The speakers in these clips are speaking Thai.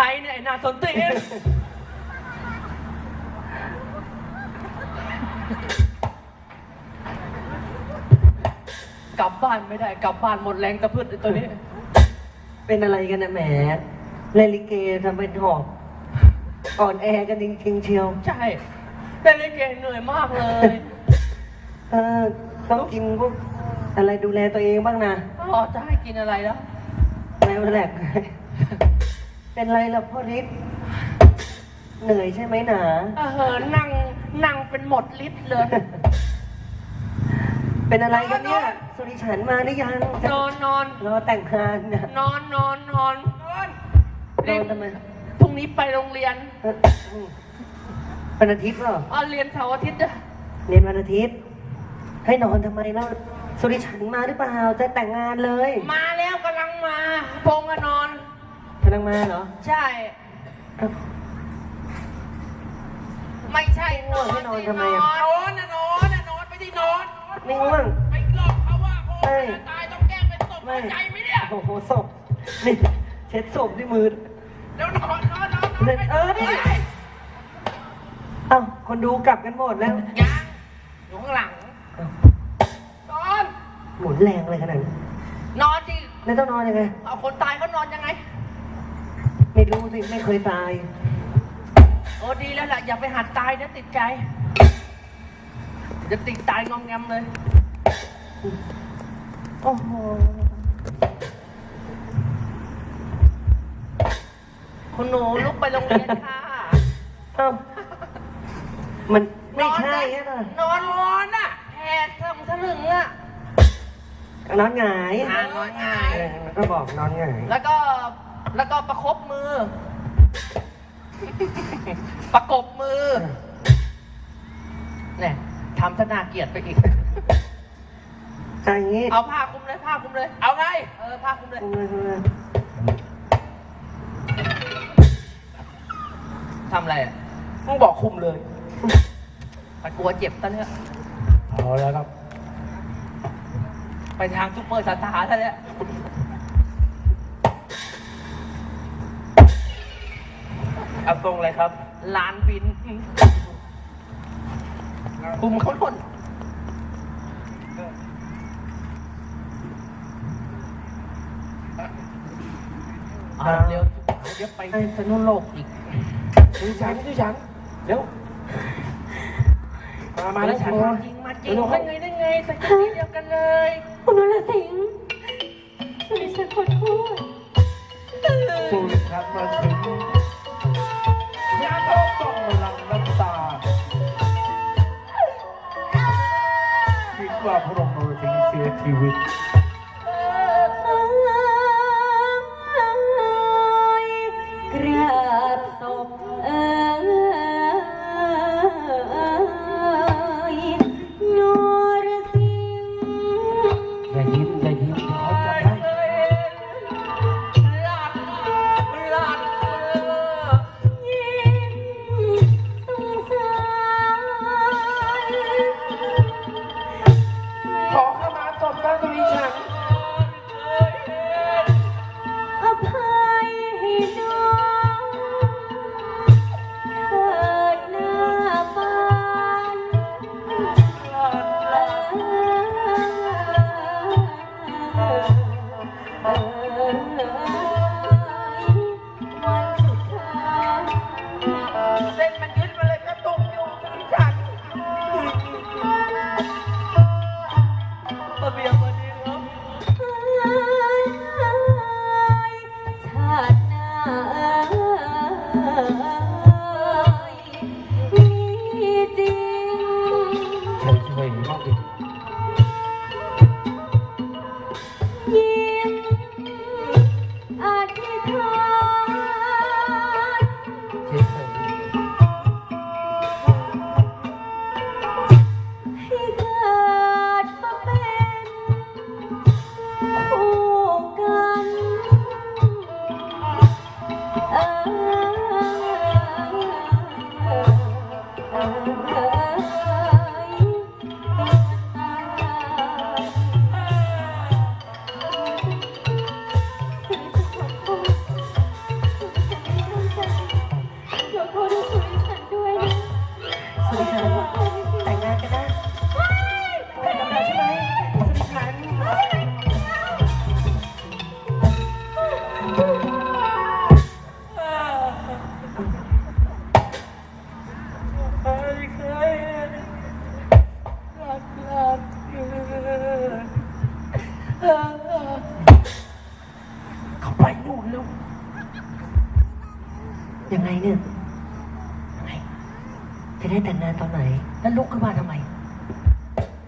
รเนี่ยไอ้หนาสนตีนกลับบ้านไม่ได้ กลับบ้านหมดแรงกระพืดไอ้ตัวนี้ เป็นอะไรกันนะแหมเล่นลิเกทำเป็นหอบอ่อนแอกันจริงๆเชียว ใช่เป็นลิเกเหนื่อยมากเลย เออ ต้องกินพวกอะไรดูแลตัวเองบ้างนะอ๋อจะให้กินอะไรแล้วไม่เป็นไร เป็นไรล่ะพ่อฤทธิ์เหนื่อยใช่ไหมหนาเออนั่งนั่งเป็นหมดลิตรเลยเป็นอะไรกันเนี่ยสุริฉันมาหรือยังจะนอนนอนรอแต่งงานนะนอนนอนนอนนอนนอนทำไมพรุ่งนี้ไปโรงเรียนเอ่ออืมวันอาทิตย์เหรออ๋อเรียนเสาร์อาทิตย์อะเรียนวันอาทิตย์ ให้นอนทำไมแล้วสุริฉันมาหรือเปล่าจะแต่งงานเลย มาแล้วกำลังมาพงก็นอน กำลังมาเหรอใช่เอ้าไม่ใช่นอนให้นอนทำไมอะนอนนะนอนนะนอนไม่ได้นอนไม่ง่วง ไปหลอกเขาว่าโอ้เอ้ยตายต้องแกล้งเป็นศพไม่เข้าใจไหมเนี่ยโอ้โหศพนี่เช็ดศพด้วยมือแล้วนอนนอนนอนนอนเดินเออนี่เอ้าคนดูกลับกันหมดแล้วยังอยู่ข้างหลังเอ้านอนหมุนแรงเลยขนาดนั้นนอนดิแล้วต้องนอนยังไงเอาคนตายเขานอนยังไง ไม่รู้สิไม่เคยตาย โอ้ดีแล้วแหละอย่าไปหัดตายนะติดใจ จะติดตายงอมแงมเลย โอ้โห คุณหนูลุกไปโรงเรียนค่ะเอ้ามันไม่ใช่อะนะนอนนอนอะแผดสองสลึงอะนอนหงายอ่านอนหงายเออก็บอกนอนหงาย แล้วก็ แล้วก็ประคบมือ ประกบมือเนี่ยทำทนาเกียรติไปอีกอะอย่างงี้เอาผ้าคลุมเลยผ้าคลุมเลย เอาไง เออผ้าคลุมเลยคุมเลยคุมเลยทำอะไรอะมึงบอกคุมเลยแต่กลัวเจ็บตอนเนี้ยเอาแล้วครับ ไปทางซุปเปอร์สตาร์ซะแล้ว เอาทรงอะไรครับลานบินคุมเขาหล่นเอาเร็วเดี๋ยวไปสนุนโลกอีกดูฉันดูฉันเร็วมามามาแล้แล้ววฉันมาจริงมาจริงได้ไงได้ไงใส่ชุดนี้เดียวกันเลยคุณนรสิงห์สุริฉันขอโทษสูริชันมาถึง ยาทองต้องหลังน้ำตาคิดว่าพระองค์นรสิงห์เสียชีวิต ยังไงเนี่ยยังไงจะได้แต่งงานตอนไหน แล้วลุกขึ้นมาทำไม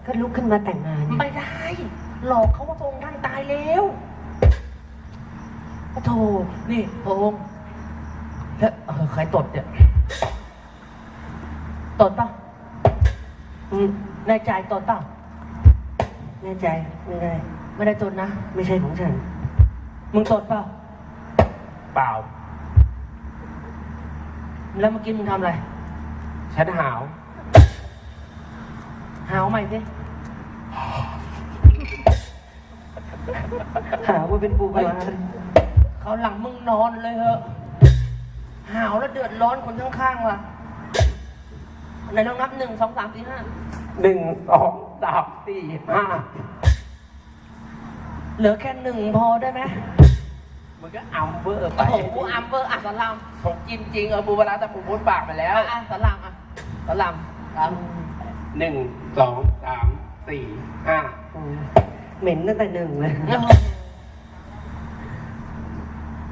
ก็ลุกขึ้นมาแต่งงานไม่ได้ หลอกเขาว่าพระองค์ท่านตายแล้วโอ้โธ่นี่พระองค์แล้วเออใครตดเนี่ยตดป่ะอืมในใจตดป่ะแน่ใจไม่ได้ ไม่ได้ตดนะ ไม่ใช่ของฉัน มึงตดเปล่าเปล่า แล้วเมื่อกี้มึงทำอะไร ฉันหาว หาวใหม่สิ หาว่าเป็นปูปลาร้าเขาวหลังมึงนอนเลยเหอะหาวแล้วเดือดร้อนคนข้างๆว่ะไหนลองนับหนึ่งสองสามสี่ห้าหนึ่งสองสามสี่ห้าเหลือแค่หนึ่งพอได้ไหม มันก็อัมเบอร์ไปโอ้โหกูอัมเบอร์อัสลามผมกินจริงเออบูบาราแต่ผมพูดปากไปแล้วอะอะสลามอะสลามครับหนึ่งสองสามสี่ห้าอืมเหม็นตั้งแต่หนึ่งเลย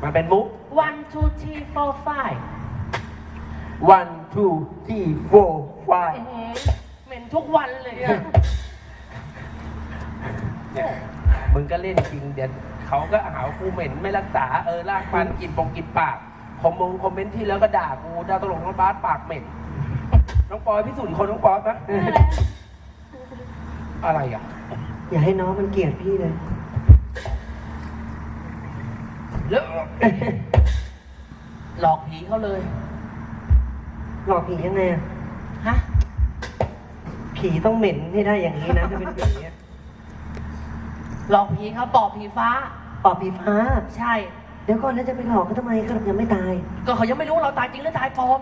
มันเป็นมุก one two three four five one two three four อื้อ five หือเหม็นทุกวันเลยอะเนี่ยมึงก็เล่นจริงเดี๋ยว เขาก็หาว่ากูเหม็นไม่รักษาเออลากฟันกินปงกินปากคอมมงคอมเมนต์ที่แล้วก็ด่ากูด่าตลกน้องบาสปากเหม็นน้องปอยพิสูจน์คนน้องปอยปะอะไรอะ อย่าให้น้องมันเกลียดพี่เลยแล้วหลอกผีเขาเลย หลอกผียังไงอะฮะ ผีต้องเหม็นให้ได้อย่างนี้นะถ้าเป็นผีอะหลอกผีเขาปอบผีฟ้า ปอบผีฟ้า ใช่ เดี๋ยวก่อนแล้วจะไปหลอกเขาทำไมก็ยังไม่ตายก็เขายังไม่รู้เราตายจริงหรือตายปลอม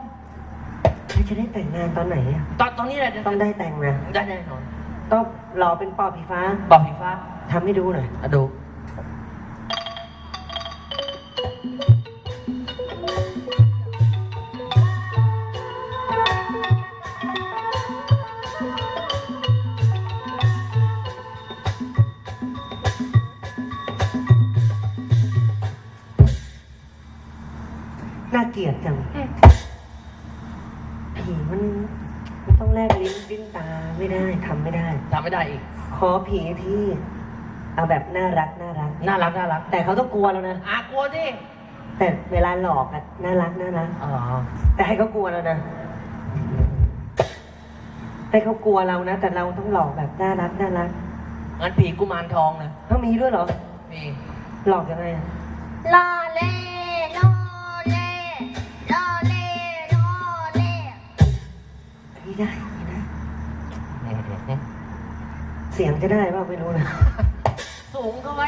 แล้วจะได้แต่งงานตอนไหนอะตอนตอนนี้แหละเดี๋ยวต้องได้แต่งนะได้แน่นอนต้องหล่อเป็นปอบผีฟ้าปอบผีฟ้าทำให้ดูหน่อย อะดู ได้ทำไม่ได้อีก ขอผีที่เอาแบบน่ารักน่ารัก น่ารักน่ารักแต่เขาต้องกลัวแล้วนะอากลัวดิแต่เวลาหลอกอะน่ารักน่ารัก อ๋อแต่ให้เขากลัวแล้วนะ ให้เขากลัวเรานะ แต่เราต้องหลอกแบบน่ารักน่ารักงั้นผีกุมารทองเลยต้องมีด้วยเหรอ มีหลอกยังไงอะล่อเล่ล่อเล่ล่อเล่ล่อเล่ ไม่ได้ไม่ได้ เสียงจะได้เปล่าไม่รู้นะ สูงเข้าไว้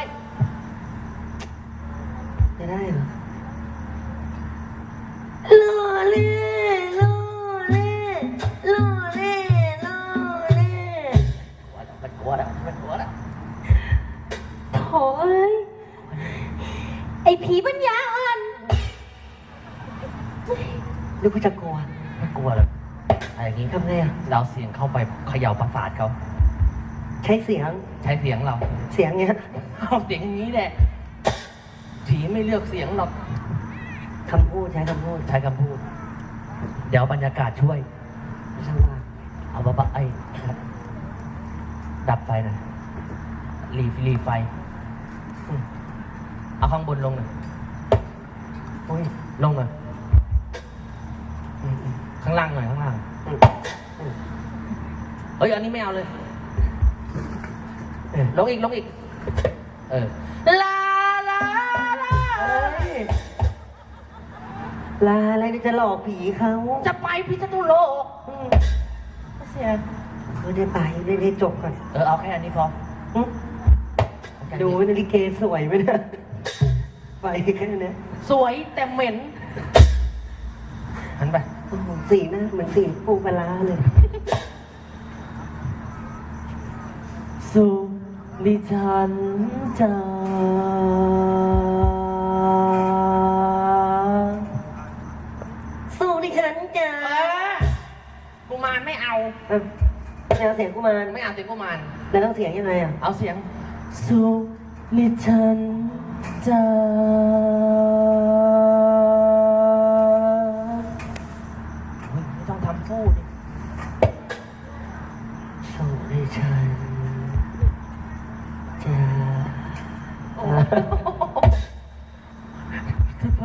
จะได้เหรอล่อเล่ล่อเล่ล่อเล่ล่อเล่มันกลัวแล้วมันกลัวแล้วโถเอ้ย ไอ้ผีปัญญาอ่อนนึกว่าจะกลัว มันกลัวแล้วอะไรอย่างงี้ทำไงอะเราเสียงเข้าไปเขย่าประสาทเขา ใช้เสียงใช้เสียงเรา เสียงเนี้ยเอาเสียงอย่างนี้แหละ ผีไม่เลือกเสียงหรอกคำพูดใช้คำพูดใช้คำพูด เดี๋ยวบรรยากาศช่วยสว่างเอาบะบะไอ้ดับไฟหน่อยรีรีไฟอืมเอาข้างบนลงหน่อยโอ้ยลงหน่อยอืมอืมข้างล่างหน่อยข้างล่าง อืมอืมเฮ้ยอันนี้ไม่เอาเลยเออ ลงอีกลงอีก เออ ลาลาลาเอ้ยลาอะไรเนี่ยจะหลอกผีเขาจะไปพิษณุโลก อืมเสียไม่ได้ไปไม่ได้จบก่อนเออเอาแค่อันนี้พออืมดูนาฬิเกสวยไหมเนี่ยไปแค่เนี้ยสวยแต่เหม็นหันไป โอ้โหสีหน้าเหมือนสีปูปลาร้าเลยสุ ดิฉันจาสู้ดิฉันจ้าเออกุมารไม่เอา เออไม่เอาเสียงกูมารไม่เอาเสียงกุมาร แล้วต้องเสียงยังไงอะ เอาเสียงสุดิฉันจา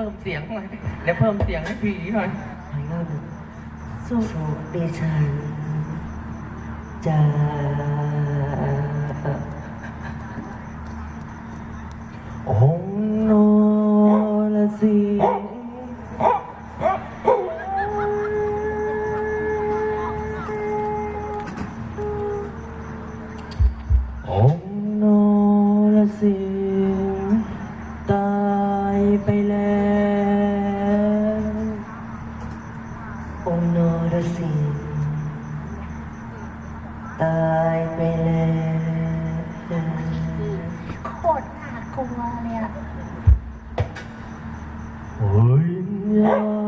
พิ่มเสียงหน่อยเดี๋ยวเพิ่มเสียงให้ผีหน่อยขออีกรอนึ่งสุขดิฉันจะ กลัวเลยอะโอ้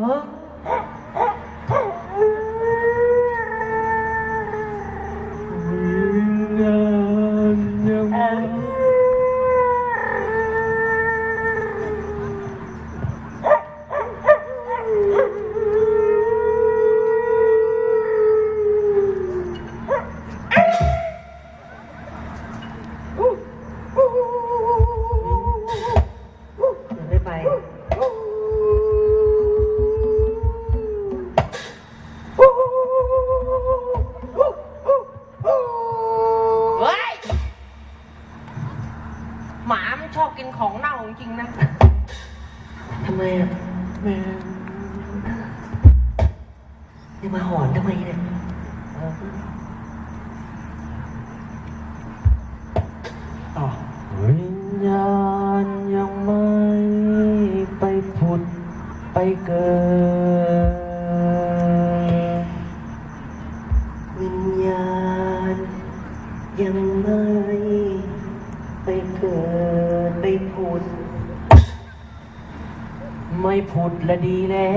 ไม่ผุดและดีแล้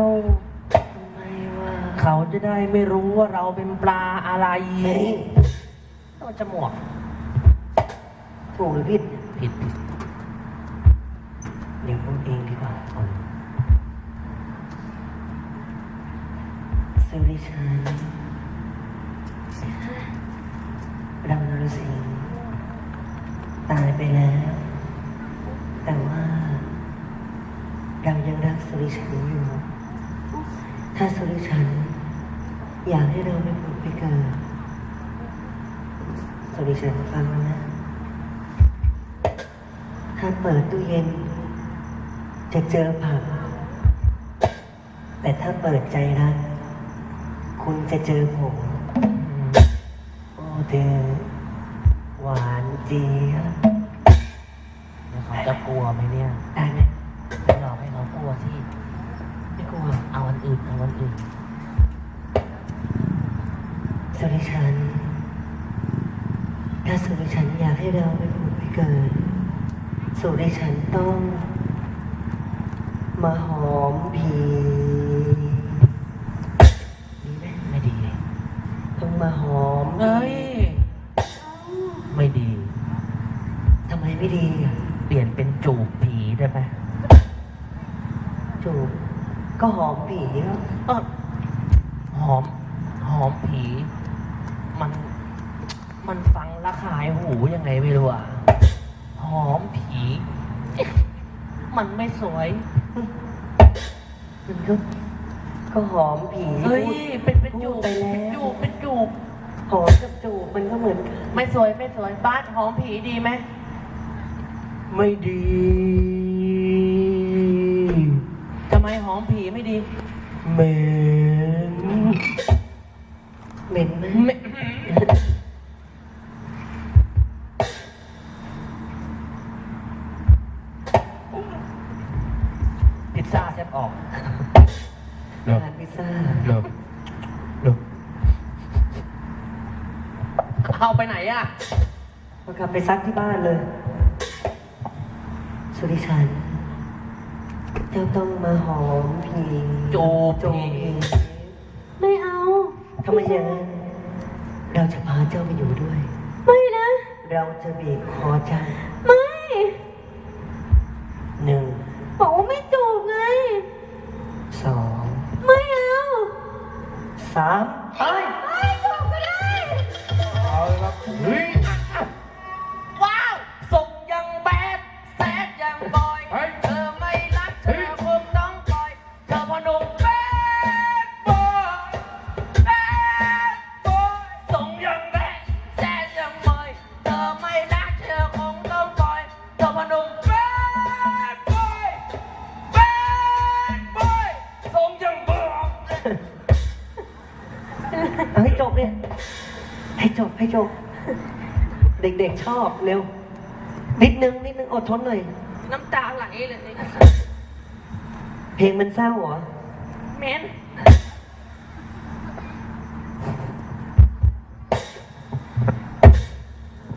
วทำไมวะเขาจะได้ไม่รู้ว่าเราเป็นปลาอะไรเฮ้ยตัวจมูกถูกหรือผิดผิดผิดเดี๋ยวพูดเองดีกว่าสุริชันเรานรสิงห์ตายไปแล้ว แต่ว่า เรายัง รักสุริชันอยู่ถ้าสุริชัน อยากให้เราไปผุดไปเกิดสุริชันฟังนะ ถ้าเปิดตู้เย็น จะเจอผัก แต่ถ้าเปิดใจรักคุณจะเจอผมโอ้เธอหวานเจี๊ยบ สุริชันถ้าสุริชันอยากให้เราไปผุดไปเกิด สุริชันต้อง มาหอมผีดีไหมไม่ดีต้องมาหอมเอ้ย ไม่ดี ทำไมไม่ดีอะเปลี่ยนเป็นจูบผีได้ไหมจูบก็หอมผีแล้ว เออหอม หอมผี มัน มันฟังละขายหูยังไง ไม่รู้อะ หอมผี มันไม่สวย มันก็ ก็หอมผีเฮ้ย พูด เป็นเป็นจูบพูดไปแล้ว จูบเป็นจูบ หอมกับจูบมันก็เหมือนกันไม่สวยไม่สวยบ้านหอมผีดีไหมไม่ดี ทำไมหอมผีไม่ดี เหม็น เหม็นไหม ไม่พิซซ่าแทบออก เลิก ทานพิซซ่า เลิกเลิก เอาไปไหนอะ มากลับ ไปซักที่บ้านเลย สุริชัน เจ้าต้องมาหอมผีจูบจูบผีผีไม่เอา ทำไมอย่างนั้น เราจะพาเจ้าไปอยู่ด้วย ไม่นะ เราจะบีบคอเจ้าไม่ หนึ่งบอกว่าไม่จูบไง สอง ไม่เอา สาม เด็กๆชอบเร็ว นิดนึงนิดนึงอดทนหน่อย น้ำตาไหลเลยเพลงมันเศร้าเหรอแมน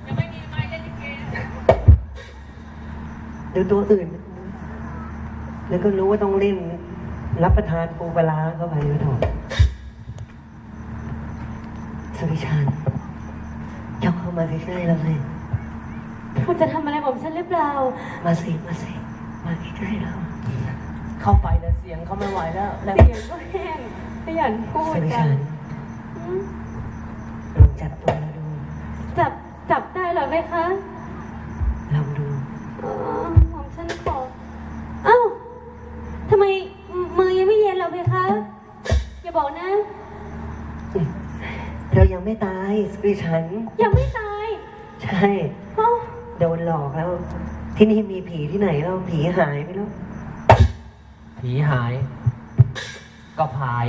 ยังไม่มีไม้เล่นลิเกเดี๋ยวตัวอื่น แล้วก็รู้ว่าต้องเล่น รับประทานปูปลาร้าเข้าไปไม่ถูกสุริชันเจ้าเข้ามาใกล้ๆเราเลยคุณจะทำอะไรผมฉันหรือเปล่า มาสิมาสิมาใกล้ๆเราเข้าไปแต่เสียงเขาไม่ไหวแล้วแล้วเสียงก็แห้งขยันพูดสุริจัชังนอืมลองจับตัวเราดูจับจับได้เหรอไหมคะลองดูอ๋อผมฉันขอเอ้าทำไมมือยังไม่เย็นเหรอไหมคะ อย่าบอกนะ เรายังไม่ตายสุริชันยังไม่ตายใช่ เอ้าโดนหลอกแล้ว ที่นี่มีผีที่ไหนเราผีหายไปแล้ว ผีหาย ก็ผาย